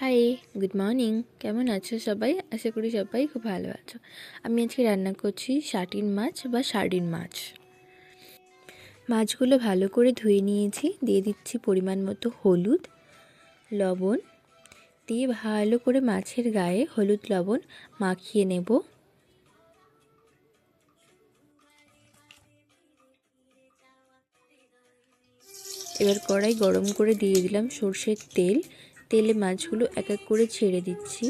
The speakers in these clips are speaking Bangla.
হাই গুড মর্নিং কেমন আছো সবাই? আশা করি সবাই খুব ভালো আছো। আমি আজকে রান্না করছি শাটিন মাছ বা সার্ডিন মাছ। মাছগুলো ভালো করে ধুয়ে নিয়েছি। দিয়ে দিচ্ছি পরিমাণ মতো হলুদ, লবণ। দিয়ে ভালো করে মাছের গায়ে হলুদ, লবণ মাখিয়ে নেব। এবার কড়াই গরম করে দিয়ে দিলাম সর্ষের তেল। তেলে মাছগুলো এক এক করে ছেড়ে দিচ্ছি।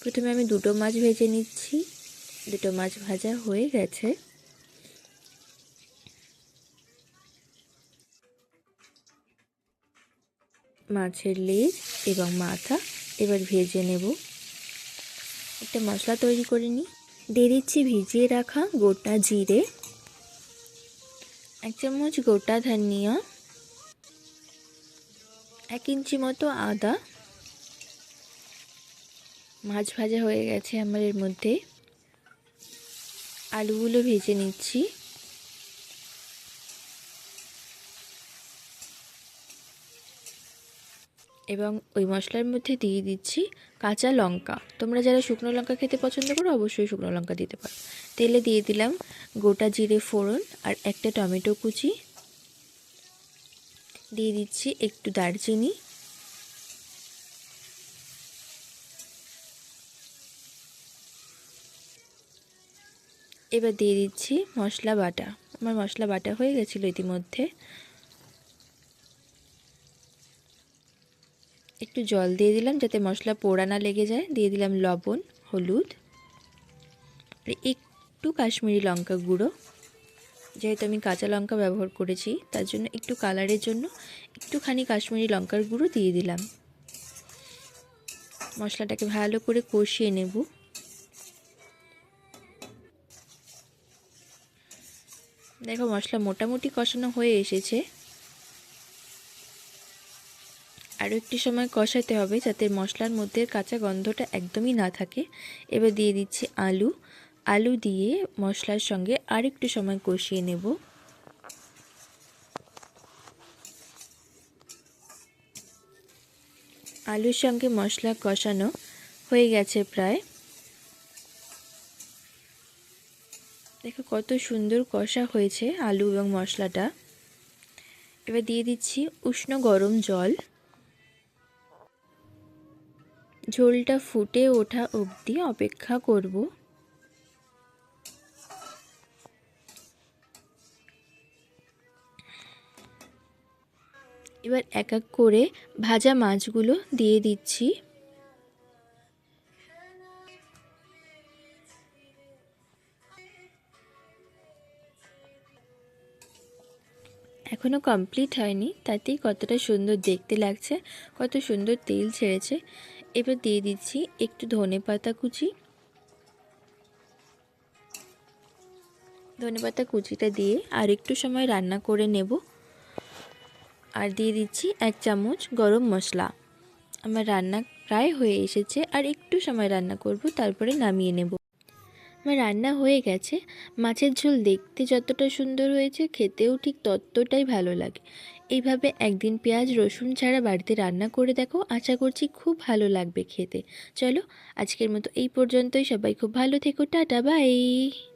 প্রথমে আমি দুটো মাছ ভেজে নিচ্ছি। দুটো মাছ ভাজা হয়ে গেছে। মাছের লেজ এবং মাথা এবার ভেজে নেব। একটা মশলা তৈরি করে নিই। দিয়ে দিচ্ছি ভিজিয়ে রাখা গোটা জিরে। এক চামচ গোটা ধনিয়া। এক ইঞ্চি মতো আদা। মাছ ভাজা হয়ে গেছে আমার এর মধ্যে। আলুগুলো ভেজে নিচ্ছি। এবং ওই মশলার মধ্যে দিয়ে দিচ্ছি কাঁচা লঙ্কা। তোমরা যারা শুকনো লঙ্কা খেতে পছন্দ করো, অবশ্যই শুকনো লঙ্কা দিতে পারো। তেলে দিয়ে দিলাম গোটা জিরে ফোড়ন আর একটা টমেটো কুচি। দিয়ে দিচ্ছি একটু দারচিনি। এবার দিয়ে দিচ্ছি মশলা বাটা। আমার মশলা বাটা হয়ে গেছিল ইতিমধ্যে। একটু জল দিয়ে দিলাম যাতে মশলা পোড়া না লেগে যায়। দিয়ে দিলাম লবণ, হলুদ একটু কাশ্মীরি লঙ্কা গুঁড়ো। যেহেতু আমি কাঁচা লঙ্কা ব্যবহার করেছি, তার জন্য একটু কালারের জন্য একটুখানি কাশ্মীরি লঙ্কার গুঁড়ো দিয়ে দিলাম। মশলাটাকে ভালো করে কষিয়ে নেব। দেখো মশলা মোটামুটি কষানো হয়ে এসেছে। আরও একটি সময় কষাতে হবে যাতে মশলার মধ্যে কাঁচা গন্ধটা একদমই না থাকে। এবার দিয়ে দিচ্ছি আলু। আলু দিয়ে মশলার সঙ্গে আর একটু সময় কষিয়ে নেব। আলুর সঙ্গে মশলা কষানো হয়ে গেছে প্রায়। দেখো কত সুন্দর কষা হয়েছে আলু এবং মশলাটা। এবার দিয়ে দিচ্ছি উষ্ণ গরম জল। ঝোলটা ফুটে ওঠা অবধি অপেক্ষা করব। এবার এক এক করে ভাজা মাছগুলো দিয়ে দিচ্ছি। এখনও কমপ্লিট হয়নি, তাতেই কতটা সুন্দর দেখতে লাগছে, কত সুন্দর তেল ছেড়েছে। এবার দিয়ে দিচ্ছি একটু ধনে পাতা কুচি। ধনে পাতা কুচিটা দিয়ে আর একটু সময় রান্না করে নেব। আর দিয়ে দিচ্ছি এক চামচ গরম মশলা। আমার রান্না প্রায় হয়ে এসেছে, আর একটু সময় রান্না করব, তারপরে নামিয়ে নেব। আমার রান্না হয়ে গেছে। মাছের ঝোল দেখতে যতটা সুন্দর হয়েছে, খেতেও ঠিক ততটাই ভালো লাগে। এইভাবে একদিন পেঁয়াজ, রসুন ছাড়া বাড়িতে রান্না করে দেখো, আশা করছি খুব ভালো লাগবে খেতে। চলো, আজকের মতো এই পর্যন্তই। সবাই খুব ভালো থেকো। Tata, bye!